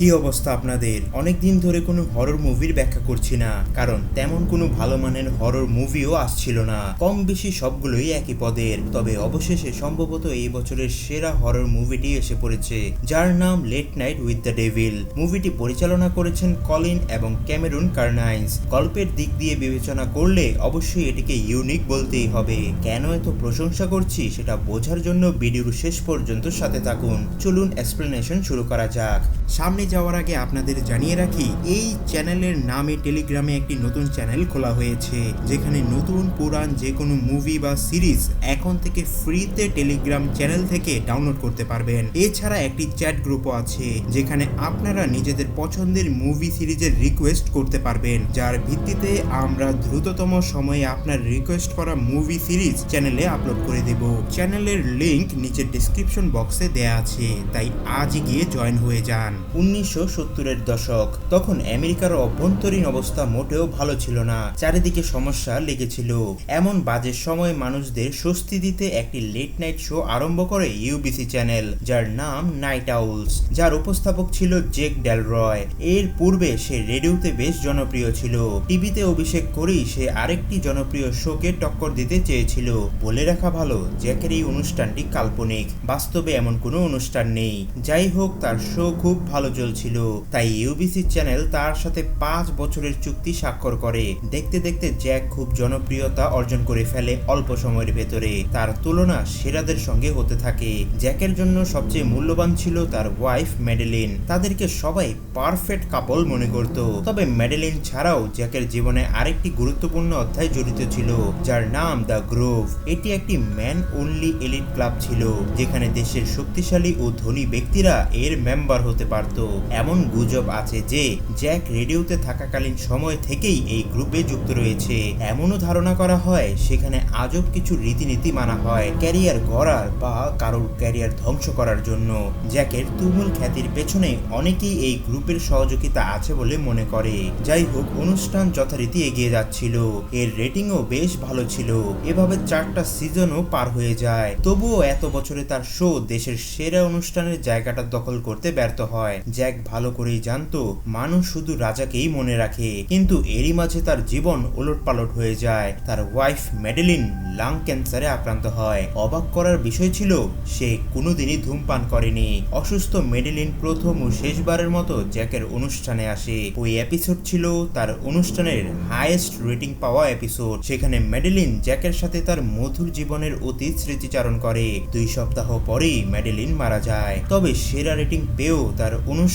কি অবস্থা আপনাদের? অনেক দিন ধরে কোনো হরর মুভির ব্যাখ্যা করছি না। কারণ তেমন কোনো ভালো মানের হরর মুভিও আসছিল না। কম বেশি সবগুলোই একই পদের। তবে অবশেষে সম্ভবত এই বছরের সেরা হরর মুভিটি এসে পড়েছে, যার নাম late night with the devil মুভিটি পরিচালনা করেছেন কলিন এবং ক্যামেরুন কার্নাইন্স। গল্পের দিক দিয়ে বিবেচনা করলে অবশ্যই এটিকে ইউনিক বলতেই হবে। কেন এত প্রশংসা করছি সেটা বোঝার জন্য ভিডিওর শেষ পর্যন্ত সাথে থাকুন। চলুন এক্সপ্লেনেশন শুরু করা যাক। সামনে যাওয়ার আগে আপনাদের জানিয়ে রাখি, এই চ্যানেলের নামে টেলিগ্রামে একটি নতুন চ্যানেল খোলা হয়েছে, যেখানে নতুন পুরান যে কোনো মুভি বা সিরিজ এখন থেকে ফ্রিতে টেলিগ্রাম চ্যানেল থেকে ডাউনলোড করতে পারবেন। এছাড়া একটি চ্যাট গ্রুপও আছে, যেখানে আপনারা নিজেদের পছন্দের মুভি সিরিজের রিকোয়েস্ট করতে পারবেন। যার ভিত্তিতে আমরা দ্রুততম সময়ে আপনার রিকোয়েস্ট করা মুভি সিরিজ চ্যানেলে আপলোড করে দেব। চ্যানেলের লিংক নিচের ডিসক্রিপশন বক্সে দেয়া আছে, তাই আজই গিয়ে জয়েন হয়ে যান। উনিশশো সত্তরের দশক, তখন আমেরিকার অভ্যন্তরীণ অবস্থা মোটেও ভালো ছিল না। চারিদিকে সমস্যা লেগেছিল। এমন বাজে সময় মানুষদের স্বস্তি দিতে একটি লেট নাইট শো আরম্ভ করে ইউবিসি চ্যানেল যার নাম নাইট আউলস যার উপস্থাপক ছিল জেক ডেল রয় এর পূর্বে সে রেডিওতে বেশ জনপ্রিয় ছিল। টিভিতে অভিষেক করেই সে আরেকটি জনপ্রিয় শোকে টক্কর দিতে চেয়েছিল। বলে রাখা ভালো জ্যাকের এই অনুষ্ঠানটি কাল্পনিক, বাস্তবে এমন কোনো অনুষ্ঠান নেই। যাই হোক, তার শো খুব ভালো চলছিল। তাই ইউবিসি চ্যানেল তার সাথে পাঁচ বছরের চুক্তি স্বাক্ষর করে। দেখতে দেখতে জ্যাক খুব জনপ্রিয়তা অর্জন করে ফেলে অল্প সময়ের ভেতরে। তার তুলনা সেরাদের সঙ্গে হতে থাকে। জ্যাকের জন্য সবচেয়ে মূল্যবান ছিল তার ওয়াইফ মেডেলিন তাদেরকে সবাই পারফেক্ট কাপল মনে করত। তবে মেডেলিন ছাড়াও জ্যাকের জীবনে আরেকটি গুরুত্বপূর্ণ অধ্যায় জড়িত ছিল, যার নাম দ্য গ্রোভ। এটি একটি ম্যান অনলি এলিট ক্লাব ছিল, যেখানে দেশের শক্তিশালী ও ধনী ব্যক্তিরা এর মেম্বার হতে পারত। এমন গুজব আছে যে জ্যাক রেডিওতে থাকাকালীন সময় থেকেই এই গ্রুপে যুক্ত রয়েছে। এমনও ধারণা করা হয় সেখানে আজব কিছু রীতিনীতি মানা হয় ক্যারিয়ার গড়ার বা কারোর ক্যারিয়ার ধ্বংস করার জন্য। জ্যাকের তুমুল খ্যাতির পেছনে অনেকেই এই গ্রুপের সহযোগিতা আছে বলে মনে করে। যাই হোক, অনুষ্ঠান যথারীতি এগিয়ে যাচ্ছিল। এর রেটিংও বেশ ভালো ছিল। এভাবে চারটা সিজনও পার হয়ে যায়। তবুও এত বছরে তার শো দেশের সেরা অনুষ্ঠানের জায়গাটা দখল করতে ব্যর্থ হয়। জ্যাক ভালো করেই জানতো, মানুষ শুধু রাজাকেই মনে রাখে। কিন্তু এরই মাঝে তার জীবন ওলটপালট হয়ে যায়। তার ওয়াইফ মেডেলিন লাং ক্যান্সারে আক্রান্ত হয়। অবাক করার বিষয় ছিল, সে কোনোদিনই ধূমপান করেনি। অসুস্থ মেডেলিন প্রথম ও শেষবারের মতো জ্যাকের অনুষ্ঠানে আসে। ওই এপিসোড ছিল তার অনুষ্ঠানের হাইয়েস্ট রেটিং পাওয়া এপিসোড সেখানে মেডেলিন জ্যাকের সাথে তার মধুর জীবনের অতীত স্মৃতিচারণ করে। দুই সপ্তাহ পরেই মেডেলিন মারা যায়। তবে সেরা রেটিং পেয়েও তার অনুষ্ঠান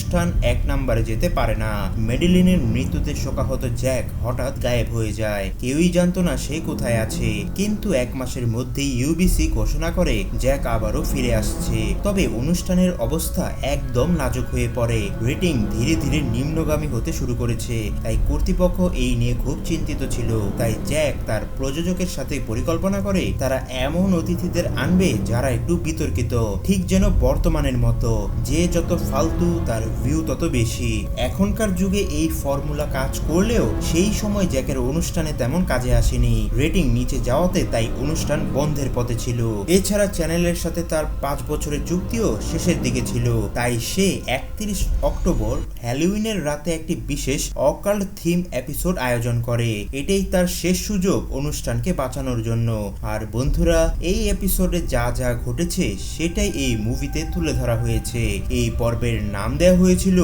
এক নাম্বারে যেতে পারে না। মেডেলিনের মৃত্যুতে শোকাহত জ্যাক হঠাৎ গায়েব হয়ে যায়। কেউই জানতো না সে কোথায় আছে। কিন্তু এক মাসের মধ্যেই ইউবিসি ঘোষণা করে জ্যাক আবারও ফিরে আসছে। তবে অনুষ্ঠানের অবস্থা একদম নাজুক হয়ে পড়ে। রেটিং ধীরে ধীরে নিম্নগামী হতে শুরু করেছে। তাই কর্তৃপক্ষ এই নিয়ে খুব চিন্তিত ছিল। তাই জ্যাক তার প্রযোজকের সাথে পরিকল্পনা করে তারা এমন অতিথিদের আনবে যারা একটু বিতর্কিত। ঠিক যেন বর্তমানের মতো। যে যত ফালতু তার ভিউ তত বেশি। এখনকার যুগে এই ফর্মুলা কাজ করলেও সেই সময় জ্যাকের অনুষ্ঠানে তেমন কাজে আসেনি। রেটিং নিচে যাওয়াতে তাই অনুষ্ঠান বন্ধের পথে ছিল। এছাড়া চ্যানেলের সাথে তার পাঁচ বছরের চুক্তিও শেষের দিকে ছিল। তাই সে একত্রিশ অক্টোবর হ্যালোউইনের রাতে একটি বিশেষ অকাল্ট থিম এপিসোড আয়োজন করে। এটাই তার শেষ সুযোগ অনুষ্ঠানকে বাঁচানোর জন্য। আর বন্ধুরা, এই এপিসোডে যা যা ঘটেছে সেটাই এই মুভিতে তুলে ধরা হয়েছে। এই পর্বের নাম দেওয়া হয়েছিল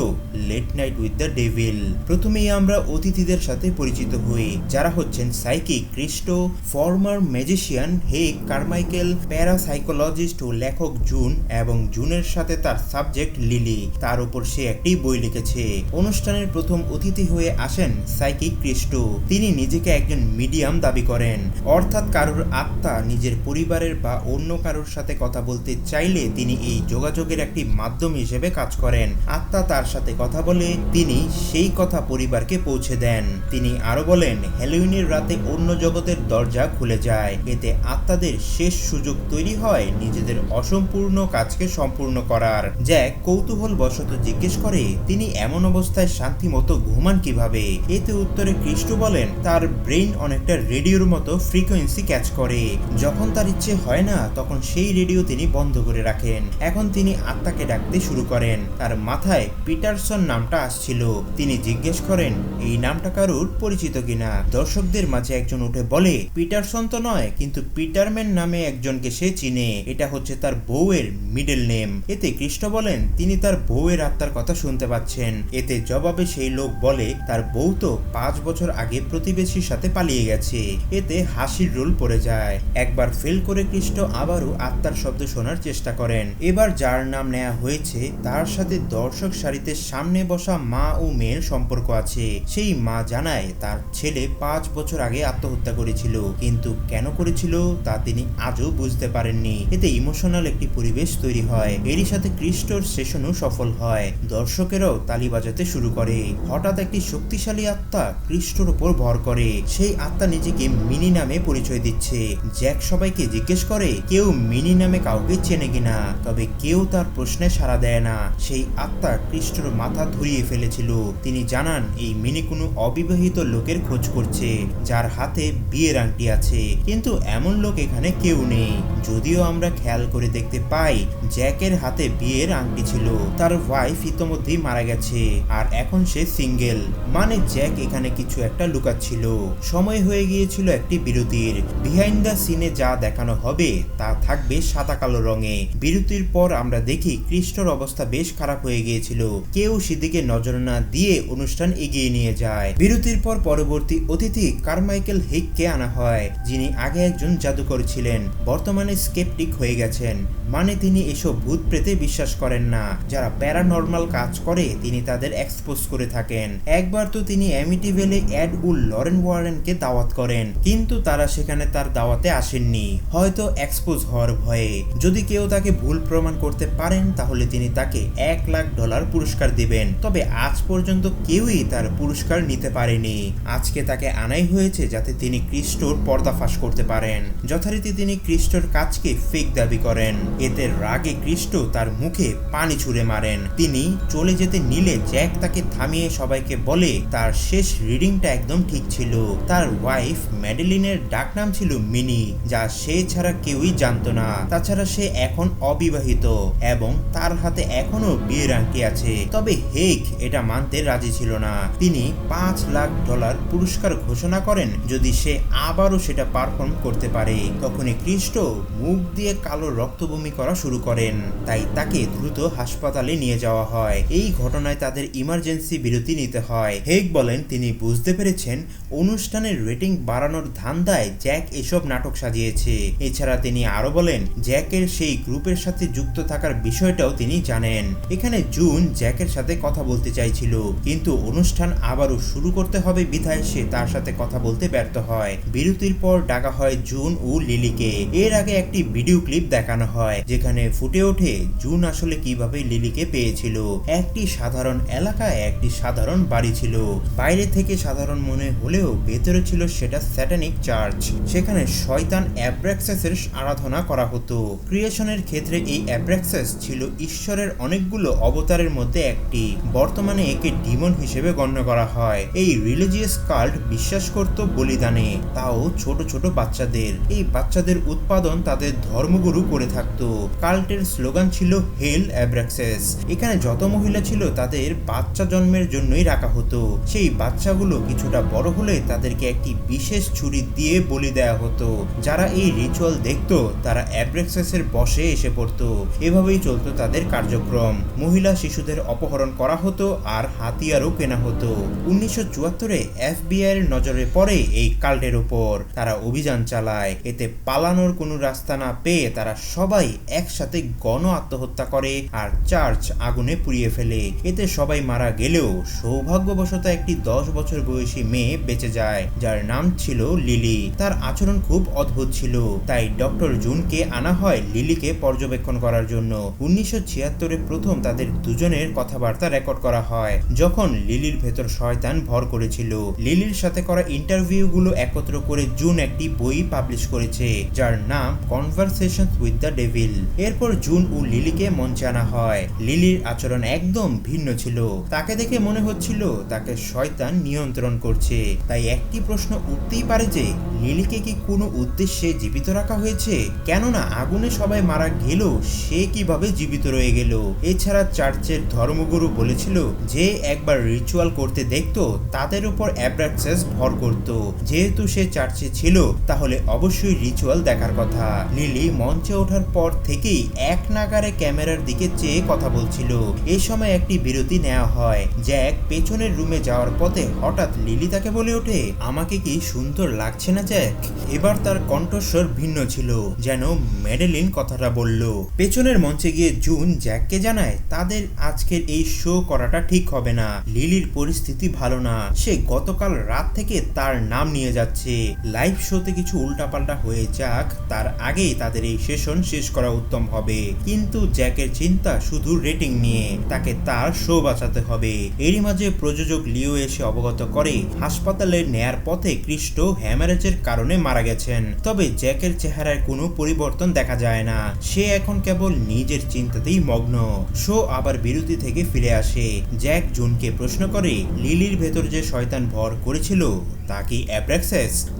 late night with the devil প্রথমেই আমরা অতিথিদের সাথে পরিচিত হই, যারা হচ্ছেন psychic Christou former magician Haig Carmichael parapsychologist ও লেখক জুন এবং জুনের সাথে তার সাবজেক্ট লিলি তার উপর সে একটি বই লিখেছে। অনুষ্ঠানের প্রথম অতিথি হয়ে আসেন সাইকিক ক্রিস্টো তিনি নিজেকে একজন মিডিয়াম দাবি করেন। অর্থাৎ কারোর আত্মা নিজের পরিবারের বা অন্য কারোর সাথে কথা বলতে চাইলে তিনি এই যোগাযোগের একটি মাধ্যম হিসেবে কাজ করেন। আত্মা তার সাথে কথা বলে তিনি সেই কথা পরিবারকে পৌঁছে দেন। তিনি আরও বলেন, হ্যালোইনের রাতে অন্য জগতের দরজা খুলে যায়। এতে আত্মাদের শেষ সুযোগ তৈরি হয় নিজেদের অসম্পূর্ণ কাজকে সম্পূর্ণ করার। জ্যাক কৌতূহল বশত জিজ্ঞেস করে, তিনি এমন অবস্থায় শান্তি মতো ঘুমান কীভাবে? এতে উত্তরে খ্রিস্ট বলেন, তার ব্রেইন অনেকটা রেডিওর মতো ফ্রিকোয়েন্সি ক্যাচ করে। যখন তার ইচ্ছে হয় না, তখন সেই রেডিও তিনি বন্ধ করে রাখেন। এখন তিনি আত্মাকে ডাকতে শুরু করেন। তার মাথায় মাথায় পিটারসন নামটা আসছিল। তিনি জিজ্ঞেস করেন, এই নামটা কারুর? পরিচিত কিনা? দর্শকদের মাঝে একজন উঠে বলে, পিটারসন তো নয়, কিন্তু পিটারম্যান নামে একজনকে সে চিনে। এটা হচ্ছে তার বউয়ের মিডল নেম। এতে কৃষ্ণ বলেন, তিনি তার বউয়ের আত্মার কথা শুনতে পাচ্ছেন। এতে জবাবে সেই লোক বলে, তার বউ তো পাঁচ বছর আগে প্রতিবেশীর সাথে পালিয়ে গেছে। এতে হাসির রোল পড়ে যায়। একবার ফেল করে খ্রিস্ট আবারও আত্মার শব্দ শোনার চেষ্টা করেন। এবার যার নাম নেওয়া হয়েছে, তার সাথে দর্শক সারিতে সামনে বসা মা ও মেয়ের সম্পর্ক আছে। সেই মা জানায়, তার ছেলে পাঁচ বছর আগে আত্মহত্যা করেছিল। কিন্তু কেন করেছিল তা তিনি আজও বুঝতে পারেননি। এতে ইমোশনাল একটি পরিবেশ তৈরি হয়। এরই সাথে খ্রিস্টর সেশনও সফল হয়। দর্শকেরাও তালি বাজাতে শুরু করে। হঠাৎ একটি শক্তিশালী আত্মা খ্রিস্টর উপর ভর করে। সেই আত্মা নিজেকে মিনি নামে পরিচয় দিচ্ছে। জ্যাক সবাইকে জিজ্ঞেস করে, কেউ মিনি নামে কাউকে চেনে কিনা? তবে কেউ তার প্রশ্নে সাড়া দেয় না। সেই আত্মা খ্রিস্টর মাথা ধরিয়ে ফেলেছিল। তিনি জানান, এই মিনি কোনো অবিবাহিত লোকের খোঁজ করছে, যার হাতে বিয়ের আংটি আছে। কিন্তু এমন লোক এখানে কেউ নেই। যদিও আমরা খেয়াল করে দেখতে পাই, জ্যাকের হাতে বিয়ের আংটি ছিল। তার ওয়াইফ ইতোমধ্যেই মারা গেছে, আর এখন সে সিঙ্গেল মানে জ্যাক এখানে কিছু একটা লুকাচ্ছিল। সময় হয়ে গিয়েছিল একটি বিরতির। বিহাইন্ড দ্য সিনে যা দেখানো হবে, তা থাকবে সাদা কালো রঙে। বিরতির পর আমরা দেখি খ্রিস্টর অবস্থা বেশ খারাপ হয়ে গিয়েছিল। কেউ সেদিকে নজর না দিয়ে অনুষ্ঠান এগিয়ে নিয়ে যায়। বিরতির পর পরবর্তী অতিথি কারমাইকেল হিককে আনা হয়, যিনি আগে একজন জাদুকর ছিলেন। বর্তমানে স্কেপটিক হয়ে গেছেন। মানে তিনি এসব ভূত প্রেতে বিশ্বাস করেন না। যারা প্যারানর্মাল কাজ করে, তিনি তাদের এক্সপোজ করে থাকেন। একবার তো তিনি অ্যামিটিভেলে অ্যাড উল লরেন ওয়ারেনকে দাওয়াত করেন, কিন্তু তারা সেখানে তার দাওয়াতে আসেননি। হয়তো এক্সপোজ হওয়ার ভয়ে। যদি কেউ তাকে ভুল প্রমাণ করতে পারেন, তাহলে তিনি তাকে এক লাখ ডলার পুরস্কার দিবেন। তবে আজ পর্যন্ত কেউই তার পুরস্কার নিতে পারেনি। আজকে তাকে আনাই হয়েছে যাতে তিনি খ্রিস্টর পর্দাফাশ করতে পারেন। যথারীতি তিনি খ্রিস্টর কাজকে ফেক দাবি করেন। এতে রাগে খ্রিস্ট তার মুখে পানি ছুঁড়ে মারেন। তিনি চলে যেতে নিলে জ্যাক তাকে থামিয়ে সবাইকে বলে, তার শেষ রিডিংটা একদম ঠিক ছিল। তার ওয়াইফ ম্যাডেলিনের ডাকনাম ছিল মিনি, যা সে ছাড়া কেউই জানতো না। তাছাড়া সে এখন অবিবাহিত এবং তার হাতে এখনও বিয়ের আংটি আছে। তবে হেক এটা মানতে রাজি ছিল না। তিনি পাঁচ লাখ ডলার পুরস্কার ঘোষণা করেন যদি সে আবারও সেটা পারফর্ম করতে পারে। তখনই খ্রিস্ট মুখ দিয়ে কালো রক্তবমি করা শুরু করেন। তাই তাকে দ্রুত হাসপাতালে নিয়ে যাওয়া হয়। এই ঘটনায় তাদের ইমার্জেন্সি বিরতি নিতে হয়। হেক বলেন, তিনি বুঝতে পেরেছেন, অনুষ্ঠানের রেটিং বাড়ানোর ধান্দায় জ্যাক এসব নাটক সাজিয়েছে। এছাড়া তিনি আরও বলেন, জ্যাকের সেই গ্রুপের সাথে যুক্ত থাকার বিষয়টাও তিনি জানেন। এখানে জুন জ্যাকের সাথে কথা বলতে চাইছিল। কিন্তু অনুষ্ঠান আবারও শুরু করতে হবে বিধায় সে তার সাথে কথা বলতে ব্যর্থ হয়। বিরতির পর ডাকা হয় জুন ও লিলিকে। এর আগে একটি ভিডিও ক্লিপ দেখানো হয়, যেখানে ফুটে ওঠে জুন আসলে কীভাবে লিলিকে পেয়েছিল। একটি সাধারণ এলাকায় একটি সাধারণ বাড়ি ছিল। বাইরে থেকে সাধারণ মনে হলেও ভেতরে ছিল সেটা স্যাটানিক চার্চ। সেখানে শয়তান অ্যাব্রাক্সাসের আরাধনা করা হতো। ক্রিয়েশনের ক্ষেত্রে এই অ্যাব্রাক্সাস ছিল ঈশ্বরের অনেকগুলো অবতারের মধ্যে একটি। বর্তমানে একে ডিমন হিসেবে গণ্য করা হয়। এই রিলিজিয়াস কাল্ট বিশ্বাস করত বলিদানে। তাও ছোট ছোট বাচ্চাদের। এই বাচ্চাদের উৎপাদন তাদের ধর্মগুরু করে থাকতো। কাল্টের স্লোগান ছিল হেল অ্যাব্রাক্সেস। এখানে যত মহিলা ছিল তাদের বাচ্চা জন্মের জন্যই রাখা হতো। সেই বাচ্চাগুলো কিছুটা বড় হলে তাদেরকে একটি বিশেষ ছুরি দিয়ে বলি দেওয়া হতো। যারা এই রিচুয়াল দেখতো, তারা অ্যাব্রাক্সেসের বসে এসে পড়তো। এভাবেই চলতো তাদের কার্যক্রম। মহিলা শিশুদের অপহরণ করা হতো আর হাতিয়ারও কেনা হতো। উনিশশো চুয়াত্তরে এফবিআই নজরে পড়ে এই কাল্টের উপর তারা অভিযান চালায়। এতে পালানোর কোনো রাস্তা না পেয়ে তারা সবাই একসাথে গণ আত্মহত্যা করে আর চার্চ আগুনে পুড়িয়ে ফেলে। এতে সবাই মারা গেলেও সৌভাগ্যবশত একটি দশ বছর বয়সী মেয়ে বেঁচে যায়, যার নাম ছিল লিলি। তার আচরণ খুব অদ্ভুত ছিল। তাই ডক্টর জুনকে আনা হয় লিলিকে পর্যবেক্ষণ করার জন্য। উনিশশো ছিয়াত্তরে প্রথম তাদের দুজনের কথাবার্তা রেকর্ড করা হয়। যখন লিলির ভেতর শয়তান ভর করেছিল, লিলির সাথে করা ইন্টারভিউগুলো একত্র করে জুন একটি বই পাবলিশ করেছে, যার নাম কনভারসেশন উইথ দ্য ডেভিল এরপর জুন ও লিলিকে মঞ্চে আনা হয়। লিলির আচরণ একদম ভিন্ন ছিল। তাকে দেখে মনে হচ্ছিল তাকে শয়তান নিয়ন্ত্রণ করছে। তাই একটি প্রশ্ন উঠতেই পারে যে, লিলিকে কি কোনো উদ্দেশ্যে জীবিত রাখা হয়েছে? কেননা আগুনে সবাই মারা গেল সে কীভাবে জীবিত রয়ে গেল? এছাড়া চার্চ চার্চের ধর্মগুরু বলেছিল যে একবার রিচুয়াল করতে দেখতো, তাদের উপর অ্যাব্রাক্সেস ভর করত। যেহেতু সে চার্চে ছিল, তাহলে অবশ্যই রিচুয়াল দেখার কথা। লিলি মঞ্চে ওঠার পর থেকেই এক নাগারে ক্যামেরার দিকে চেয়ে কথা বলছিল। এ সময় একটি বিরতি নেওয়া হয়। জ্যাক পেছনের রুমে যাওয়ার পথে হঠাৎ লিলি তাকে বলে ওঠে, আমাকে কি সুন্দর লাগছে না, জ্যাক? এবার তার কণ্ঠস্বর ভিন্ন ছিল, যেন মেডেলিন কথাটা বলল। পেছনের মঞ্চে গিয়ে জুন জ্যাককে জানায়, তাদের আজকের এই শো করাটা ঠিক হবে না। লিলির পরিস্থিতি ভালো না। সে গতকাল রাত থেকে তার নাম নিয়ে যাচ্ছে। লাইভ শোতে কিছু উল্টাপাল্টা হয়ে যাক, তার আগেই তাদের এই সেশন শেষ করা উত্তম হবে। কিন্তু জ্যাকের চিন্তা শুধু রেটিং নিয়ে। তাকে তার শো বাঁচাতে হবে। এরই মাঝে প্রযোজক লিও এসে অবগত করে, হাসপাতালে নেয়ার পথে ক্রিস্ট হ্যামারেজের কারণে মারা গেছেন। তবে জ্যাকের চেহারায় কোনো পরিবর্তন দেখা যায় না। সে এখন কেবল নিজের চিন্তাতেই মগ্ন। শো আবার বিরতি থেকে ফিরে আসে। জ্যাক জুনকে প্রশ্ন করে, লিলির ভেতর যে শয়তান ভর করেছিল, তা কি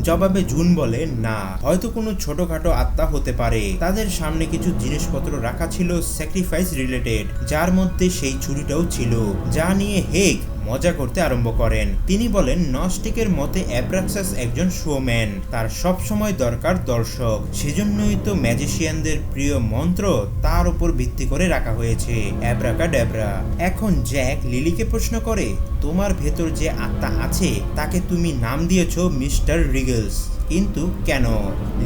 জবাবে জুন বলে, না, হয়তো কোনো ছোটখাটো আত্মা হতে পারে। তাদের সামনে কিছু জিনিসপত্র রাখা ছিল স্যাক্রিফাইস রিলেটেড, যার মধ্যে সেই ছুরিটাও ছিল। যা নিয়ে হেগ মজা করতে আরম্ভ করেন। তিনি বলেন নস্টিকের মতে অ্যাব্রাক্সাস একজন শোম্যান। তার সব সময় দরকার দর্শক। সেজন্যই তো ম্যাজিশিয়ানদের প্রিয় মন্ত্র তার উপর ভিত্তি করে রাখা হয়েছে। অ্যাব্রাকা ড্যাব্রা এখন জ্যাক লিলিকে প্রশ্ন করে, তোমার ভেতর যে আত্মা আছে, তাকে তুমি নাম দিয়েছ মিস্টার রিগলস। কিন্তু কেন?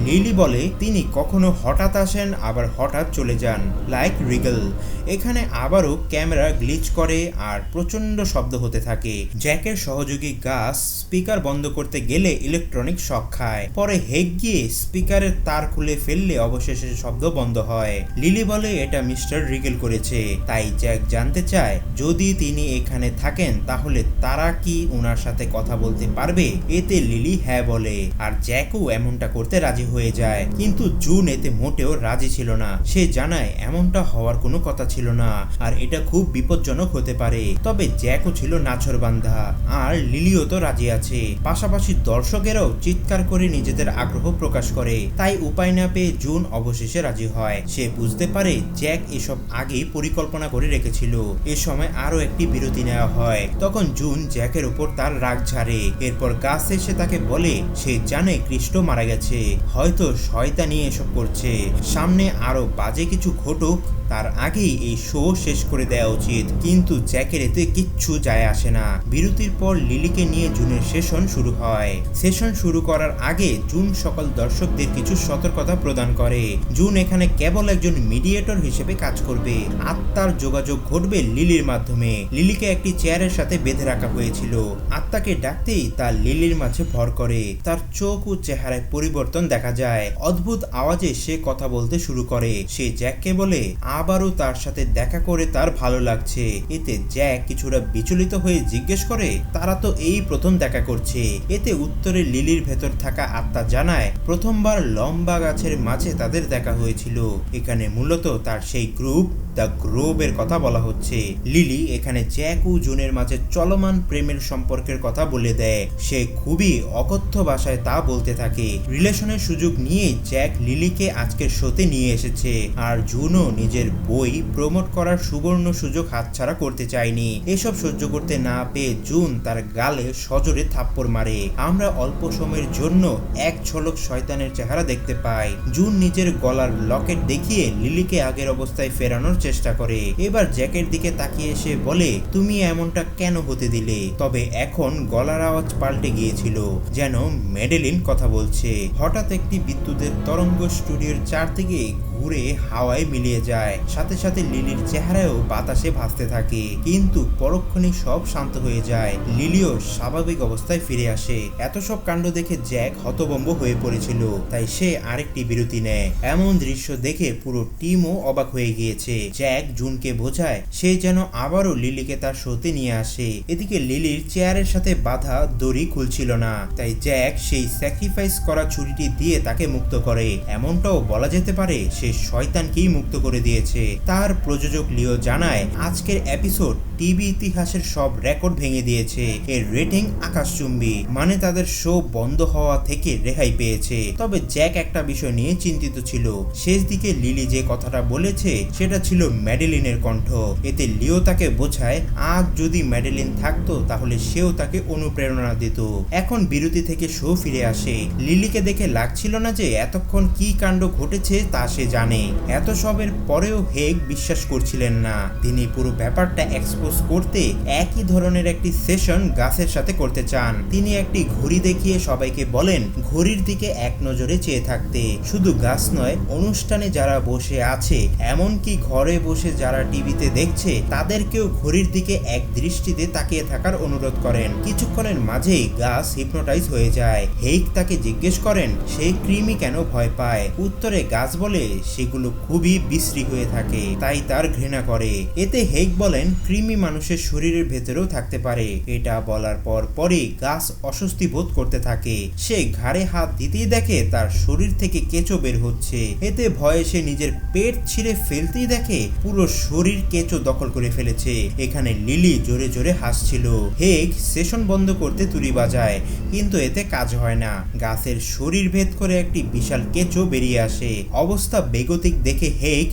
লিলি বলে, তিনি কখনো হঠাৎ আসেন, আবার হঠাৎ চলে যান। লাইক রিগল এখানে আবারও ক্যামেরা গ্লিচ করে আর প্রচণ্ড শব্দ হতে থাকে। জ্যাকের সহযোগী গাছ স্পিকার বন্ধ করতে গেলে ইলেকট্রনিক শক খায়। পরে হেগ গিয়ে স্পিকারের তার খুলে ফেললে অবশেষে শব্দ বন্ধ হয়। লিলি বলে, এটা মিস্টার রিগেল করেছে। তাই জ্যাক জানতে চায়, যদি তিনি এখানে থাকেন, তাহলে তারা কি ওনার সাথে কথা বলতে পারবে? এতে লিলি হ্যাঁ বলে। আর জ্যাকও এমনটা করতে রাজি হয়ে যায়। কিন্তু জুন এতে মোটেও রাজি ছিল না। সে জানায়, এমনটা হওয়ার কোনো কথা ছিল না। আর এটা খুব বিপজ্জনক হতে পারে। তবে জ্যাকও ছিল নাছর বান্ধা। আর লিলিও তো রাজি আছে। পাশাপাশি দর্শকেরাও চিৎকার করে নিজেদের আগ্রহ প্রকাশ করে। তাই উপায় না পেয়ে জুন অবশেষে রাজি হয়। সে বুঝতে পারে জ্যাক এসব আগেই পরিকল্পনা করে রেখেছিল। এ সময় আরও একটি বিরতি নেওয়া হয়। তখন জুন জ্যাকের উপর তার রাগ ঝাড়ে। এরপর গাছ এসে তাকে বলে, সে জানে কৃষ্ট মারা গেছে। হয়তো শয়তানি এসব করছে। সামনে আরও বাজে কিছু ঘটুক তার আগেই এই শো শেষ করে দেওয়া উচিত। কিন্তু জ্যাকের এতে কিচ্ছু যায় আসে না। বিরতির পর লিলিকে নিয়ে জুনের সেশন শুরু হয়। সেশন শুরু করার আগে জুন সকল দর্শকদের কিছু সতর্কতা প্রদান করে। জুন এখানে কেবল একজন মিডিয়েটর হিসেবে কাজ করবে। আত্মার যোগাযোগ ঘটবে লিলির মাধ্যমে। লিলিকে একটি চেয়ারের সাথে বেঁধে রাখা হয়েছিল। আত্মাকে ডাকতেই তা লিলির মাঝে ভর করে। তার চোখ ও চেহারায় পরিবর্তন দেখা যায়। অদ্ভুত আওয়াজে সে কথা বলতে শুরু করে। সে জ্যাককে বলে আবারও তার সাথে দেখা করে তার ভালো লাগছে। এতে জ্যাক কিছুটা বিচলিত হয়ে জিজ্ঞেস করে, তারা তো এই প্রথম দেখা করছে। এতে উত্তরে লিলির ভেতর থাকা আত্মা জানায়, প্রথমবার লম্বা গাছের মাঝে তাদের দেখা হয়েছিল। এখানে মূলত তার সেই গ্রুপ, দ্য গ্রোবের কথা বলা হচ্ছে। লিলি এখানে জ্যাক ও জুনের মাঝে চলমান প্রেমের সম্পর্কের কথা বলে দেয়। সে খুবই অকথ্য ভাষায় তা বলতে থাকে। রিলেশনের সুযোগ নিয়ে জ্যাক লিলিকে আজকের শোতে নিয়ে এসেছে। আর জুনও নিজের বই প্রমোট করার সুবর্ণ সুযোগ হাতছাড়া করতে চায়নি। এসব সহ্য করতে না পেয়ে জুন তার গালে সজোরে থাপ্পড় মারে। আমরা অল্প সময়ের জন্য এক ঝলক শয়তানের চেহারা দেখতে পাই। জুন নিজের গলার লকেট দেখিয়ে লিলিকে আগের অবস্থায় ফেরানোর চেষ্টা করে। এবার জ্যাকের দিকে তাকিয়ে এসে বলে, তুমি এমনটা কেন হতে দিলে? তবে এখন গলার আওয়াজ পাল্টে গিয়েছিল, যেন মেডেলিন কথা বলছে। হঠাৎ একটি বিদ্যুতের তরঙ্গ স্টুডিওর চারদিকে ঘুরে হাওয়ায় মিলিয়ে যায়। সাথে সাথে লিলির চেহারায়ও বাতাসে ভাসতে থাকে। কিন্তু পরক্ষণে সব শান্ত হয়ে যায়। লিলিও স্বাভাবিক অবস্থায় ফিরে আসে। এত সব কাণ্ড দেখে জ্যাক হতবম্ব হয়ে পড়েছিল। তাই সে আরেকটি বিরতি নেয়। এমন দৃশ্য দেখে পুরো টিমও অবাক হয়ে গিয়েছে। জ্যাক জুনকে বোঝায়, সে যেন আবারও লিলিকে তার শোতে নিয়ে আসে। এদিকে লিলির চেয়ারের সাথে বাঁধা দড়ি খুলছিল না। তাই জ্যাক সেই স্যাক্রিফাইস করা ছুরিটি দিয়ে তাকে মুক্ত করে। এমনটাও বলা যেতে পারে, সে শয়তানকেই মুক্ত করে দিয়েছে। তার প্রযোজক লিও জানায়, আজকের এপিসোড টিভি ইতিহাসের সব রেকর্ড ভেঙে দিয়েছে। এর রেটিং আকাশচুম্বী মানে তাদের শো বন্ধ হওয়া থেকে রেহাই পেয়েছে। তবে জ্যাক একটা বিষয় নিয়ে চিন্তিত ছিল। শেষ দিকে লিলি যে কথাটা বলেছে, সেটা ছিল ম্যাডেলিনের কণ্ঠ। এতে লিও তাকে বোঝায়, আজ যদি ম্যাডেলিন থাকতো, তাহলে সেও তাকে অনুপ্রেরণা দিত। এখন বিরতি থেকে শো ফিরে আসে। লিলিকে দেখে লাগছিল না যে, এতক্ষণ কি কাণ্ড ঘটেছে তা সে জানে। এত সবের পরেও হেগ বিশ্বাস করছিলেন না। তিনি পুরো ব্যাপারটা এক্সপোজ করতে একই ধরনের একটি সেশন গাছের সাথে করতে চান। তিনি একটি ঘড়ি দেখিয়ে সবাইকে বলেন, ঘড়ির দিকে এক নজরে চেয়ে থাকতে। শুধু গাছ নয়, অনুষ্ঠানে যারা বসে আছে, এমনকি ঘরে বসে যারা টিভিতে দেখছে, তাদেরকেও ঘড়ির দিকে এক দৃষ্টিতে তাকিয়ে থাকার অনুরোধ করেন। কিছুক্ষণের মাঝেই গাছ হিপনোটাইজ হয়ে যায়। হেইক তাকে জিজ্ঞেস করেন, সে কৃমি কেন ভয় পায়? উত্তরে গাছ বলে, সেগুলো খুবই বিশ্রী হয়ে থাকে, তাই তার ঘৃণা করে। এতে হেইক বলেন, কৃমি মানুষের শরীরের ভেতরেও থাকতে পারে। এটা বলার পর পরই গাছ অস্বস্তি বোধ করতে থাকে। সে ঘাড়ে হাত দিতেই দেখে তার শরীর থেকে কেঁচো বের হচ্ছে। এতে ভয়ে সে নিজের পেট ছিঁড়ে ফেলতেই দেখে, পুরো শরীর কেঁচো দখল করে ফেলেছে। এখানে লিলি জোরে জোরে হাসছিল। হেগ সেশন বন্ধ করতে তুড়ি বাজায়, কিন্তু এতে কাজ হয় না। গাছের শরীর ভেদ করে একটি বিশাল কেঁচো বেরিয়ে আসে। অবস্থা বেগতিক দেখে হেগ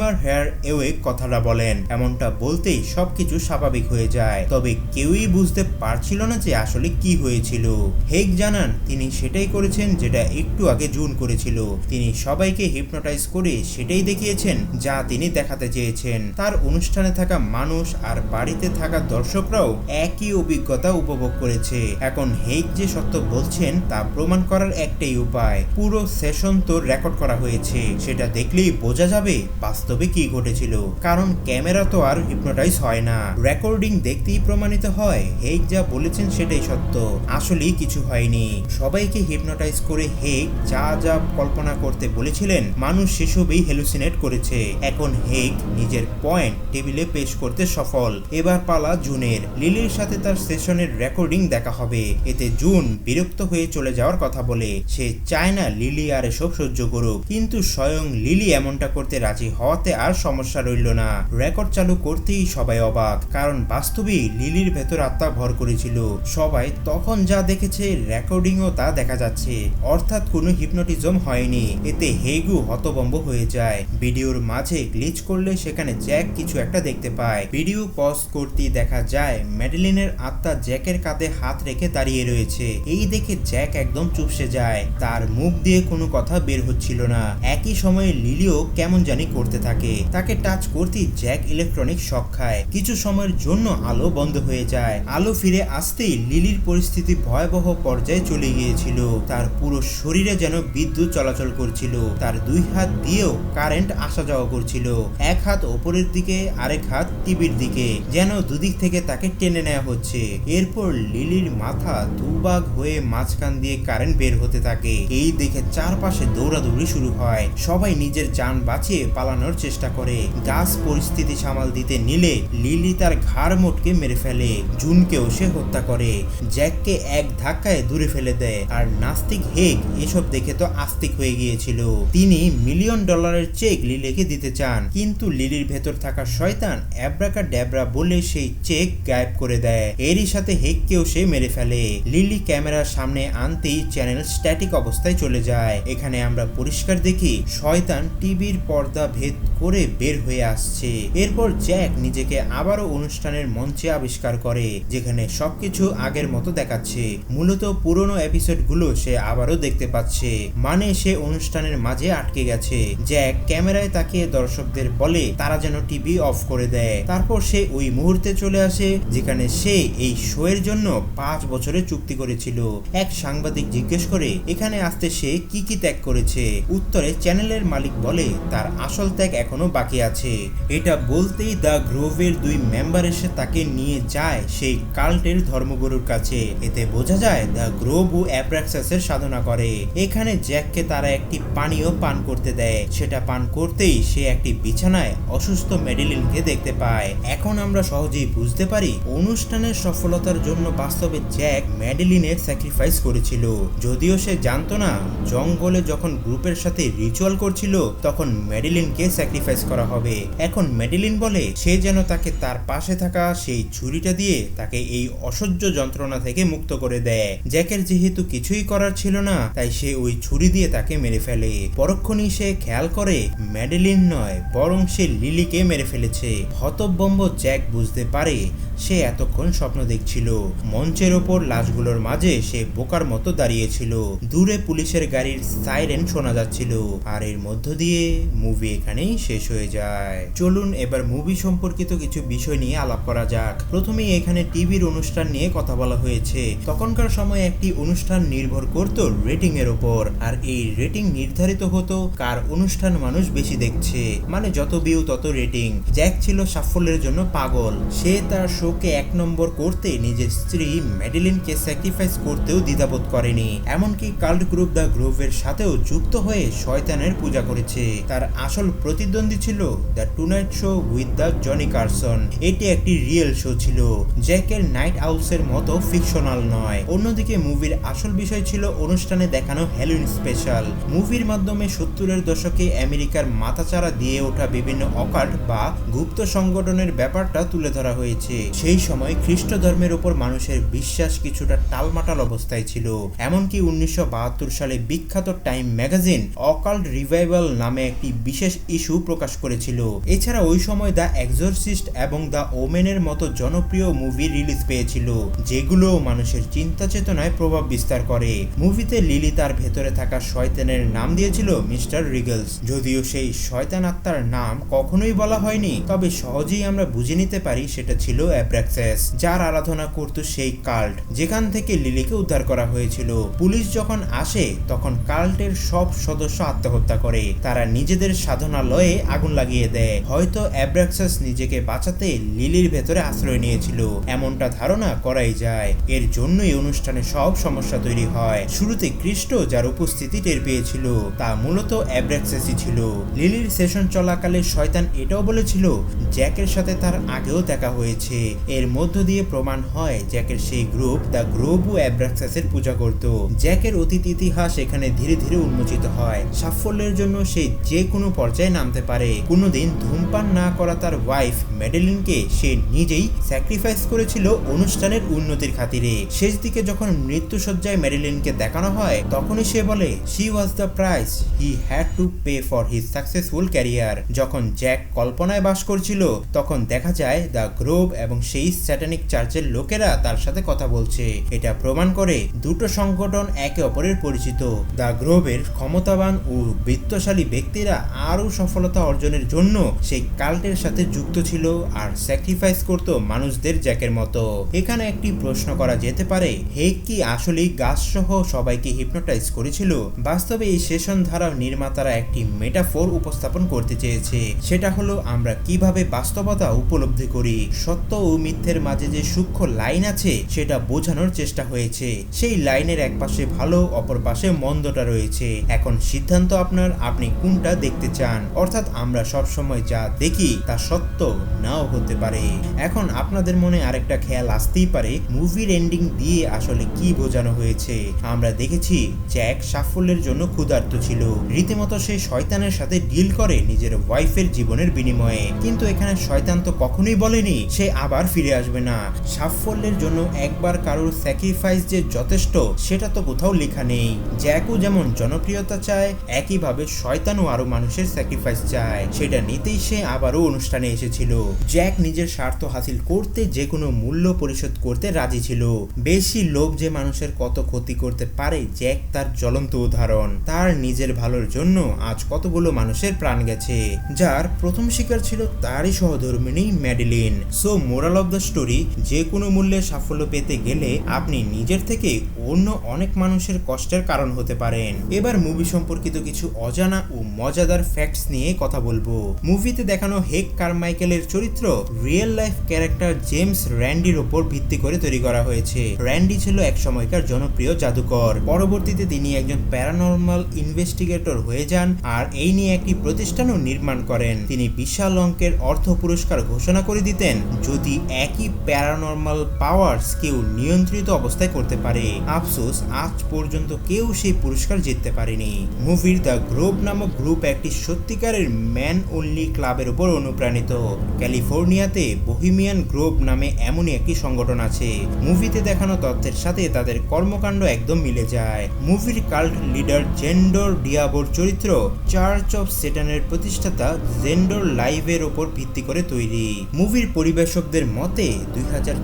ড্রিমার হেয়ার এওয়ে কথাটা বলেন। এমনটা বলতেই সবকিছু স্বাভাবিক হয়ে যায়। তবে কেউই বুঝতে পারছিল না যে আসলে কি হয়েছিল। হেগ জানান, তিনি সেটাই করেছেন যেটা একটু আগে জুন করেছিল। তিনি সবাইকে হিপনোটাইজ করে সেটাই দেখিয়েছেন যা তিনি দেখাতে চেয়েছেন। তার অনুষ্ঠানে থাকা মানুষ আর বাড়িতে থাকা দর্শকরাও একই অভিজ্ঞতা উপভোগ করেছে। এখন হেগ যে সত্য বলছেন তা প্রমাণ করার একটাই উপায়। পুরো সেশন তো রেকর্ড করা হয়েছে। সেটা দেখলেই বোঝা যাবে বাস্তবে কি ঘটেছিল? কারণ ক্যামেরা তো আর হিপনোটাইজ হয় না। রেকর্ডিং দেখতেই প্রমাণিত হয় হেগ যা বলেছেন সেটাই সত্য। আসলেই কিছু হয়নি। সবাইকে হিপনোটাইজ করে হেগ যা যা কল্পনা করতে বলেছিলেন, মানুষ সেসবই হেলুসিনেট করেছে। এখন হেগ নিজের পয়েন্ট টেবিলে পেশ করতে সফল। এবার পালা জুনের লিলির সাথে তার সেশনের রেকর্ডিং দেখা হবে। এতে জুন বিরক্ত হয়ে চলে যাওয়ার কথা বলে। সে চায় না লিলি আর এসব সহ্য করুক। কিন্তু স্বয়ং লিলি এমনটা করতে রাজি হওয়াতে আর সমস্যা রইল না। রেকর্ড চালু করতেই সবাই অবাক, কারণ বাস্তবেই লিলির ভেতর আত্মা ভর করেছিল। সবাই তখন যা দেখেছে, রেকর্ডিংও তা দেখা যাচ্ছে। অর্থাৎ কোনো হিপনোটিজম হয়নি। এতে হেগু হতবম্ব হয়ে যায়। ভিডিওর মাঝে গ্লিচ করলে সেখানে জ্যাক কিছু একটা দেখতে পায়। ভিডিও পজ করতেই দেখা যায়, ম্যাডেলিনের আত্মা জ্যাকের কাঁধে হাত রেখে দাঁড়িয়ে রয়েছে। এই দেখে জ্যাক একদম চুপসে যায়। তার মুখ দিয়ে কোনো কথা বের হচ্ছিল না। একই সময়ে লিলিও কেমন জানি করতে থাকে। তাকে টাচ করতেই জ্যাক ইলেকট্রনিক শক খায়। কিছু সময়ের জন্য আলো বন্ধ হয়ে যায়। আলো ফিরে আসতেই লিলির পরিস্থিতি ভয়াবহ পর্যায়ে চলে গিয়েছিল। তার পুরো শরীরে যেন বিদ্যুৎ চলাচল করছিল। তার দুই হাত দিয়েও কারেন্ট আসা যাওয়া করছিল। এক হাত ওপরের দিকে, আরেক হাত টিভির দিকে। যেন দুদিক থেকে তাকে টেনে নেওয়া হচ্ছে। এরপর লিলির মাথা দুবাগ হয়ে মাঝখান দিয়ে কারেন্ট বের হতে থাকে। এই দেখে চারপাশে দৌড়াদৌড়ি শুরু হয়। সবাই নিজের যান বাঁচিয়ে পালানোর চেষ্টা করে। গাছ পরিস্থিতি সামাল দিতে নিলে লিলি তার ঘাড় মোটকে মেরে ফেলে। জুনকেও সে হত্যা করে। জ্যাককে এক ধাক্কায় দূরে ফেলে দেয়। আর নাস্তিক হেগ এসব দেখে তো আস্তিক হয়ে গিয়েছিল। তিনি মিলিয়ন ডলারের চেক লিলিকে দিতে চান। কিন্তু লিলির ভেতর থাকা শয়তান অ্যাব্রাকা ড্যাবরা বলে সেই চেক গায়েব করে দেয়। এরই সাথে হেগকেও সে মেরে ফেলে। লিলি ক্যামেরার সামনে আনতেই চ্যানেল স্ট্যাটিক অবস্থায় চলে যায়। এখানে আমরা পরিষ্কার দেখি, শয়তান টিভির পর্দা ভেদ করে বের হয়ে আসছে। এরপর জ্যাক নিজেকে আবারও অনুষ্ঠানের মঞ্চে আবিষ্কার করে, যেখানে সবকিছু আগের মতো দেখাচ্ছে। মূলত পুরনো এপিসোডগুলো সে আবারও দেখতে পাচ্ছে মানে সে অনুষ্ঠানের মাঝে আটকে গেছে। জ্যাক ক্যামেরায় তাকিয়ে দর্শকদের বলে, তারা যেন টিভি অফ করে দেয়। তারপর সে ওই মুহূর্তে চলে আসে, যেখানে সে এই শো এর জন্য পাঁচ বছরের চুক্তি করেছিল। এক সাংবাদিক জিজ্ঞেস করে, এখানে আসতে সে কি কি ত্যাগ করেছে? উত্তরে চ্যানেলের মালিক বলে, তার আসল ত্যাগ এখনও বাকি আছে। এটা বলতেই দ্য গ্রোভের দুই মেম্বার এসে তাকে নিয়ে যায় সেই কাল্টের ধর্মগুরুর কাছে। এতে বোঝা যায় দ্য গ্রোভ ও অ্যাপ্রাক্সাসের সাধনা করে। এখানে জ্যাককে তারা একটি পানীয় পান করতে দেয়। সেটা পান করতেই সে একটি বিছানায় অসুস্থ মেডিলিনকে দেখতে পায়। এখন আমরা সহজেই বুঝতে পারি, অনুষ্ঠানের সফলতার জন্য বাস্তবে জ্যাক ম্যাডেলিনের স্যাক্রিফাইস করেছিল। যদিও সে জানতো না, জঙ্গলে যখন গ্রুপের সাথে রিচুয়াল করছিল, তখন ম্যাডেলিনকে স্যাক্রিফাইস করা হবে। এখন মেডেলিন বলে, সে যেন তাকে তার পাশে থাকা সেই ছুরিটা দিয়ে তাকে এই অসহ্য যন্ত্রণা থেকে মুক্ত করে দেয়। জ্যাকের যেহেতু কিছুই করার ছিল না, তাই সে ওই ছুরি দিয়ে তাকে মেরে ফেলে। পরক্ষণই সে খেয়াল করে ম্যাডেলিন নয়, বরং সে লিলিকে মেরে ফেলেছে। হতভম্ব জ্যাক বুঝতে পারে সে এতক্ষণ স্বপ্ন দেখছিল। মঞ্চের ওপর লাশগুলোর মাঝে সে বোকার মতো দাঁড়িয়েছিল। দূরে পুলিশের গাড়ির সাইরেন শোনা যাচ্ছিল। আর এর মধ্য দিয়ে মুভি এখানেই শেষ হয়ে যায়। চলুন এবার মুভি সম্পর্কিত কিছু বিষয় নিয়ে আলাপ করা যাক। প্রথমেই এখানে টিভির অনুষ্ঠান নিয়ে কথা বলা হয়েছে। তখনকার সময় একটি অনুষ্ঠান নির্ভর করত রেটিং এর উপর আর এই রেটিং নির্ধারিত হতো কার অনুষ্ঠান মানুষ বেশি দেখছে। মানে যত ভিউ তত রেটিং জ্যাক ছিল সাফল্যের জন্য পাগল। সে তার শোকে এক নম্বর করতে নিজের স্ত্রী ম্যাডেলিনকে স্যাক্রিফাইস করতেও দ্বিধাবোধ করেনি। এমনকি কাল্ট গ্রুপ দ্য গ্রুপের সাথেও যুক্ত হয়ে শয়তানের পূজা করেছে। তার আসল প্রতিদ্বন্দ্বী ছিল the tonight show with the Johnny Carson এটি একটি রিয়েল শো ছিল। জ্যাকের নাইট আউলসের মতো ফিকশনাল নয়। অন্যদিকে মুভির আসল বিষয় ছিল অনুষ্ঠানে দেখানো হ্যালোইন স্পেশাল মুভির মাধ্যমে সত্তরের দশকে আমেরিকার মাথাচাড়া দিয়ে ওঠা বিভিন্ন অকাল্ট বা গুপ্ত সংগঠনের ব্যাপারটা তুলে ধরা হয়েছে। সেই সময় খ্রিস্ট ধর্মের উপর মানুষের বিশ্বাস কিছুটা টালমাটাল অবস্থায় ছিল। এমনকি উনিশশো বাহাত্তর সালে বিখ্যাত টাইম ম্যাগাজিন অকাল্ট রিভাইভাল নামে একটি বিশেষ ইস্যু প্রকাশ করেছিল। এছাড়া ওই সময় দ্য এক্সোরসিস্ট এবং দ্য ওমেনের মতো জনপ্রিয় মুভি রিলিজ পেয়েছিল যেগুলো মানুষের চিন্তা চেতনায় প্রভাব বিস্তার করে। মুভিতে লিলি তার ভেতরে থাকা শয়তানের নাম দিয়েছিল মিস্টার রিগলস। যদিও সেই শয়তান আত্মার নাম কখনোই বলা হয়নি, তবে সহজেই আমরা বুঝে নিতে পারি সেটা ছিল অ্যাব্রাক্সেস যার আরাধনা করত সেই কাল্ট, যেখান থেকে লিলিকে উদ্ধার করা হয়েছিল। পুলিশ যখন আসে, তখন কাল্টের সব সদস্য আত্মহত্যা করে। তারা নিজেদের সাধনালয়ে আগুন লাগিয়ে দেয়। হয়তো অ্যাব্রাক্সাস নিজেকে বাঁচাতে লিলির ভেতরে আশ্রয় নিয়েছিল। এমনটা ধারণা করাই যায়। এর জন্যই অনুষ্ঠানে সব সমস্যা তৈরি হয়। শুরুতে কৃষ্ট যার উপস্থিতি টের পেয়েছিল, তা মূলত অ্যাব্রাক্সাসই ছিল। লিলির সেশন চলাকালে শয়তান এটাও বলেছিল, জ্যাকের সাথে তার আগেও দেখা হয়েছে। এর মধ্য দিয়ে প্রমাণ হয় জ্যাকের সেই গ্রুপ দ্য গ্রুপ ও অ্যাব্রাক্সাসের পূজা করত। জ্যাকের অতীত ইতিহাস এখানে ধীরে ধীরে উন্মোচিত হয়। সাফল্যের জন্য সে যে কোনো পর্যায়ে নামতে পারে। কোনোদিন ধূমপান না করা তার ওয়াইফ মেডেলিনকে সে নিজেই স্যাক্রিফাইস করেছিল অনুষ্ঠানের উন্নতির খাতিরে। শেষ দিকে যখন মৃত্যুসজ্জায় মেডেলিনকে দেখানো হয়, তখনই সে বলে she was the price he had to pay for his successful career যখন জ্যাক কল্পনায় বাস করছিল, তখন দেখা যায় দ্য গ্রোভ এবং সেই স্যাটানিক চার্চের লোকেরা তার সাথে কথা বলছে। এটা প্রমাণ করে দুটো সংগঠন একে অপরের পরিচিত। দ্য গ্রোভের ক্ষমতাবান ও বিত্তশালী ব্যক্তিরা আরও সফলতা অর্জনের জন্য সেই কাল্টের সাথে যুক্ত ছিল আর স্যাক্রিফাইস করত মানুষদের জ্যাকের মতো। এখানে একটি প্রশ্ন করা যেতে পারে হেক কি আসলেই গাছ সহ সবাইকে হিপনোটাইজ করেছিল? বাস্তবে এই সেশন ধারা নির্মাতারা একটি মেটাফোর উপস্থাপন করতে চেয়েছে। সেটা হলো আমরা কীভাবে বাস্তবতা উপলব্ধি করি? সত্য ও মিথ্যের মাঝে যে সূক্ষ্ম লাইন আছে, সেটা বোঝানোর চেষ্টা হয়েছে। সেই লাইনের এক পাশে ভালো, অপর পাশে মন্দটা রয়েছে। এখন সিদ্ধান্ত আপনার, আপনি কোনটা দেখতে চান? অর্থাৎ আমরা সব সময় যা দেখি, তা সত্য নাও হতে পারে। এখন আপনাদের মনে আরেকটা খেয়াল আসতেই পারে, মুভির এন্ডিং দিয়ে আসলে কি বোঝানো হয়েছে? আমরা দেখেছি জ্যাক সাফল্যের জন্য ক্ষুধার্ত ছিল। রীতিমতো সে শয়তানের সাথে ডিল করে নিজের ওয়াইফের জীবনের বিনিময়ে। কিন্তু এখানে শয়তান তো কখনোই বলেনি, সে আবার ফিরে আসবে না। সাফল্যের জন্য একবার কারোর স্যাক্রিফাইস যে যথেষ্ট, সেটা তো কোথাও লেখা নেই। জ্যাকও যেমন জনপ্রিয়তা চায়, একইভাবে শয়তানও আরও মানুষের স্যাক্রিফাইস চায়। সেটা নিতেই সে আবারও অনুষ্ঠানে এসেছিল। জ্যাক নিজের স্বার্থ হাসিল করতে যে কোনো মূল্য পরিশোধ করতে রাজি ছিল। বেশি লোভ যে মানুষের কত ক্ষতি করতে পারে, জ্যাক তার জ্বলন্ত উদাহরণ। তার নিজের ভালোর জন্য আজ কতগুলো মানুষের প্রাণ গেছে। যার প্রথম শিকার ছিল তারই সহধর্মিনী Madeline. So moral of the story যে কোনো মূল্যে সাফল্য পেতে গেলে আপনি নিজের থেকে অন্য অনেক মানুষের কষ্টের কারণ হতে পারেন। এবার মুভি সম্পর্কিত কিছু অজানা ও মজাদার ফ্যাক্টস নিয়ে কথা বলব। মুভিতে দেখানো হেক কারমাইকেলের চরিত্র রিয়েল লাইফ ক্যারেক্টার জেমস র্যান্ডির ওপর ভিত্তি করে তৈরি করা হয়েছে। র্যান্ডি ছিল এক সময়কার জনপ্রিয় জাদুকর। পরবর্তীতে তিনি একজন প্যারানর্মাল ইনভেস্টিগেটর হয়ে যান আর এই নিয়ে একটি প্রতিষ্ঠানও নির্মাণ করেন। তিনি বিশাল অঙ্কের অর্থ পুরস্কার ঘোষণা করে দিতেন। যদি একই প্যারানর্মাল পাওয়ার্স কেউ নিয়ন্ত্রিত অবস্থায় করতে পারে। আফসোস, আজ পর্যন্ত কেউ সেই পুরস্কার জিততে পারেনি। মুভির দ্য গ্রোভ নামক গ্রুপ একটি সত্যিকারের ম্যান অনলি ক্লাবের উপর অনুপ্রাণিত। ক্যালিফোর্নিয়াতে বহিমিয়ান গ্রোভ নামে এমনই একটি সংগঠন আছে। মুভিতে দেখানো তথ্যের সাথে তাদের কর্মকাণ্ড একদম মিলে যায়। মুভির কাল্ট লিডার জেন্ডর ডিয়াবোর চরিত্র চার্চ অফ সেটানের প্রতিষ্ঠাতা জেন্ডর লাইভের ওপর ভিত্তি করে তৈরি। মুভির পরিবেশকদের মতে, দুই হাজার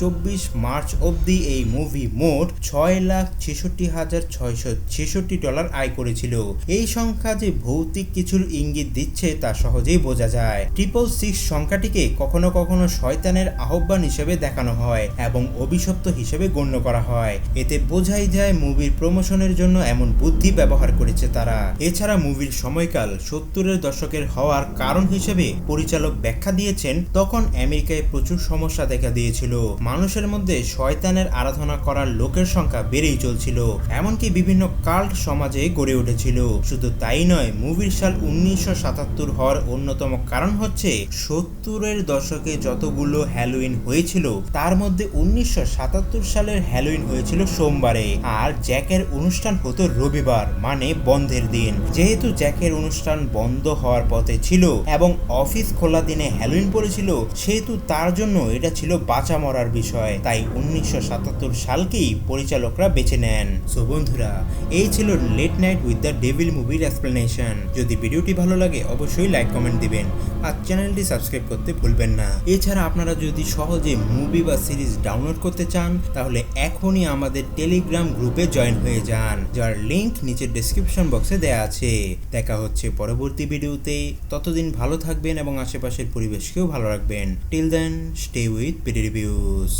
চব্বিশ মার্চ অবধি এই মুভি মোট ছয় লাখ ছেষট্টি হাজার ছয়শো ছেষট্টি ডলার আয় করেছিল। এই সংখ্যা যে ভৌতিক কিছুর ইঙ্গিত দিচ্ছে তা সহজেই বোঝা যায়। ট্রিপল সিক্স সংখ্যাটিকে কখনো কখনো শয়তানের আহ্বান হিসেবে দেখানো হয় এবং অভিশপ্ত হিসেবে গণ্য করা হয়। এতে বোঝাই যায় মুভির প্রমোশনের জন্য এমন বুদ্ধি ব্যবহার করেছে তারা। এছাড়া মুভির সময়কাল সত্তরের দশকের হওয়ার কারণ হিসেবে পরিচালক ব্যাখ্যা দিয়েছেন, তখন আমেরিকায় প্রচুর সমস্যা দেখা দিয়েছিল। মানুষের মধ্যে শয়তানের আরাধনা করার লোকের সংখ্যা বেড়েই চলছিল। এমনকি বিভিন্ন কাল্ট সমাজে গড়ে উঠেছিল। শুধু তাই নয়, মুভির সাল উনিশশো সাতাত্তর হওয়ার অন্যতম কারণ হচ্ছে, সত্তরের দশকে যতগুলো হ্যালোইন হয়েছিল, তার মধ্যে উনিশশো সাতাত্তর সালের হ্যালোইন হয়েছিল সোমবারে। আর জ্যাকের অনুষ্ঠান হতো রবিবার মানে বন্ধের দিন। যেহেতু জ্যাকের অনুষ্ঠান বন্ধ হওয়ার পথে ছিল এবং অফিস খোলা দিনে হ্যালোইন পড়েছিল সেহেতু তার জন্য এটা ছিল বাঁচা মরার বিষয়, তাই উনিশশো সাতাত্তর সালকেই পরিচালকরা বেছে নেন। সো বন্ধুরা, এই ছিল late night with the devil মুভির এক্সপ্লেনেশন যদি ভিডিওটি ভালো লাগে, অবশ্যই লাইক কমেন্ট দিবেন। আর চ্যানেলটি সাবস্ক্রাইব করতে ভুলবেন না। এছাড়া আপনারা যদি সহজে মুভি বা সিরিজ ডাউনলোড করতে চান, তাহলে এখনই আমাদের টেলিগ্রাম গ্রুপে জয়েন হয়ে যান, যার লিংক নিচের ডেসক্রিপশন বক্সে দেওয়া আছে। দেখা হচ্ছে পরবর্তী ভিডিওতে ততদিন ভালো থাকবেন এবং আশেপাশের পরিবেশকেও ভালো রাখবেন। Till then stay with PD reviews